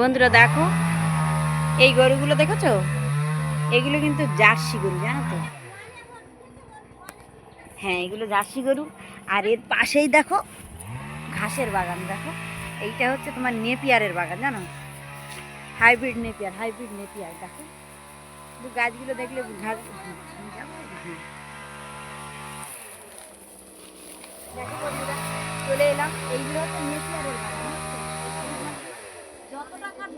বন্ধুরা দেখো। এই গরুগুলো দেখেছ? এগুলো কিন্তু জার্সি গরু জানো তো? হ্যাঁ এগুলো জার্সি গরু। আর এর পাশেই দেখো ঘাসের বাগান দেখো। এইটা হচ্ছে তোমার নেপিয়ারের বাগান জানো? হাইব্রিড নেপিয়ার হাইব্রিড নেপিয়ার দেখো। শুধু গাছগুলো দেখলে ঘাস হ্যাঁ, চলে এলাম। এইগুলো হচ্ছে নেপিয়ারের বাগান।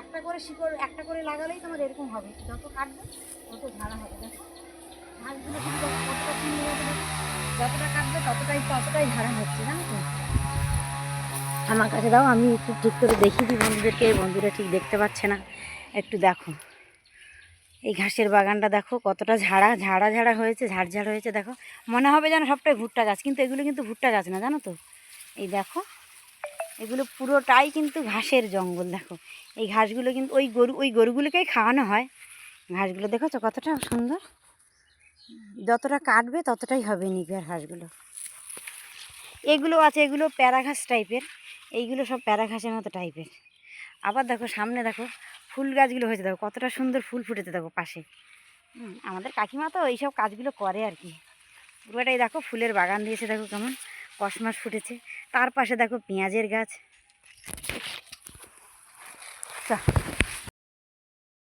একটা করে শিকড়, একটা করে লাগালেই তোমার এরকম হবে। যত কাটবে, তত ঝাড়া হবে, দেখো। যতটা কাটবে, ততটাই ততটাই ঝাড়া হচ্ছে, জানো তো? আমার কাছে দাও, আমি একটু ঠিক করে দেখিয়ে দিই বন্ধুদেরকে, বন্ধুরা ঠিক দেখতে পাচ্ছে না। একটু দেখো। এই ঘাসের বাগানটা দেখো, কতটা ঝাড়া ঝাড়া ঝাড়া হয়েছে, ঝাড় ঝাড় হয়েছে, দেখো। মনে হবে যেন সবটাই ভুট্টা গাছ, কিন্তু এগুলো কিন্তু ভুট্টা গাছ না, জানো তো? এই দেখো এগুলো পুরোটাই কিন্তু ঘাসের জঙ্গল, দেখো। এই ঘাসগুলো কিন্তু ওই গরু, ওই গরুগুলোকেই খাওয়ানো হয়। ঘাসগুলো দেখেছ কতটা সুন্দর? যতটা কাটবে ততটাই হবে নিবিয়ার ঘাসগুলো। এগুলো আছে, এগুলো প্যারা ঘাস টাইপের। এইগুলো সব প্যারা ঘাসের মতো টাইপের। আবার দেখো, সামনে দেখো, ফুল গাছগুলো হয়েছে। দেখো, কতটা সুন্দর ফুল ফুটেছে দেখো পাশে। আমাদের কাকিমা তো এইসব কাজগুলো করে আর কি। পুরোটাই দেখো, ফুলের বাগান দিয়েছে দেখো কেমন। কসমাস ফুটেছে। তার পাশে দেখো পেঁয়াজের গাছ।